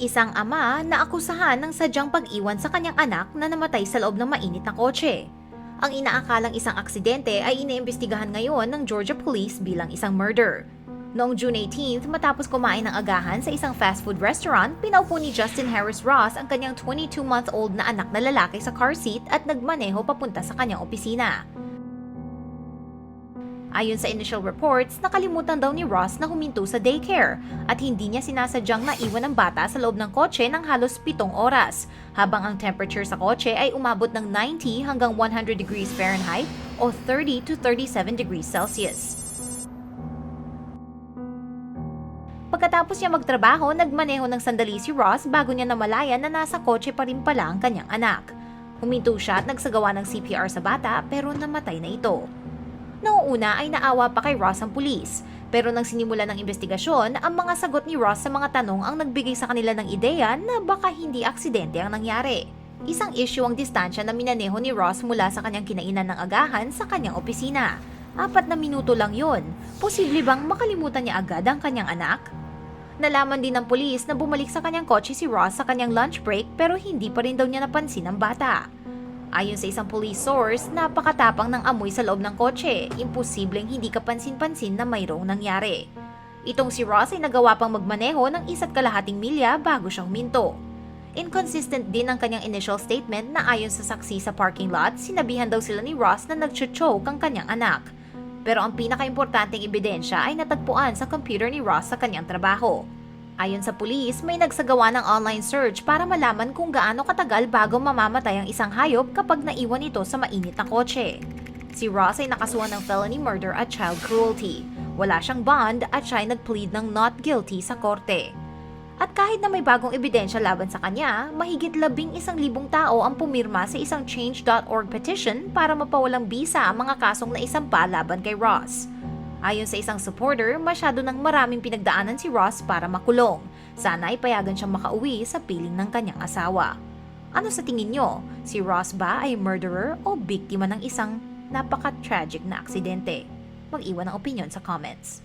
Isang ama na akusahan ng sadyang pag-iwan sa kanyang anak na namatay sa loob ng mainit na kotse. Ang inaakalang isang aksidente ay iniimbestigahan ngayon ng Georgia Police bilang isang murder. Noong June 18th, matapos kumain ng agahan sa isang fast food restaurant, pinaupo ni Justin Harris Ross ang kanyang 22-month-old na anak na lalaki sa car seat at nagmaneho papunta sa kanyang opisina. Ayon sa initial reports, nakalimutan daw ni Ross na huminto sa daycare at hindi niya sinasadyang naiwan ang bata sa loob ng kotse ng halos pitong oras, habang ang temperature sa kotse ay umabot ng 90 hanggang 100 degrees Fahrenheit o 30 to 37 degrees Celsius. Pagkatapos niya magtrabaho, nagmaneho ng sandali si Ross bago niya namalayan na nasa kotse pa rin pala ang kanyang anak. Huminto siya at nagsagawa ng CPR sa bata pero namatay na ito. Noong una ay naawa pa kay Ross ang pulis. Pero nang sinimula ng investigasyon, ang mga sagot ni Ross sa mga tanong ang nagbigay sa kanila ng ideya na baka hindi aksidente ang nangyari. Isang issue ang distansya na minaneho ni Ross mula sa kanyang kinainan ng agahan sa kanyang opisina. Apat na minuto lang yon. Posible bang makalimutan niya agad ang kanyang anak? Nalaman din ng pulis na bumalik sa kanyang kotse si Ross sa kanyang lunch break pero hindi pa rin daw niya napansin ang bata. Ayon sa isang police source, napakatapang ng amoy sa loob ng kotse. Imposibleng hindi kapansin-pansin na mayroong nangyari. Itong si Ross ay nagawa pang magmaneho ng isa't kalahating milya bago siyang minto. Inconsistent din ang kanyang initial statement na ayon sa saksi sa parking lot, sinabihan daw sila ni Ross na nag-choke ang kanyang anak. Pero ang pinakaimportanteng ebidensya ay natagpuan sa computer ni Ross sa kanyang trabaho. Ayon sa pulis, may nagsagawa ng online search para malaman kung gaano katagal bago mamamatay ang isang hayop kapag naiwan ito sa mainit na kotse. Si Ross ay nakasuhan ng felony murder at child cruelty. Wala siyang bond at siya ay nag-plead ng not guilty sa korte. At kahit na may bagong ebidensya laban sa kanya, mahigit labing isang libong tao ang pumirma sa isang change.org petition para mapawalang bisa ang mga kasong naisampa laban kay Ross. Ayon sa isang supporter, masyado nang maraming pinagdaanan si Ross para makulong. Sana ay payagan siyang makauwi sa piling ng kanyang asawa. Ano sa tingin nyo? Si Ross ba ay murderer o biktima ng isang napaka-tragic na aksidente? Mag-iwan ng opinion sa comments.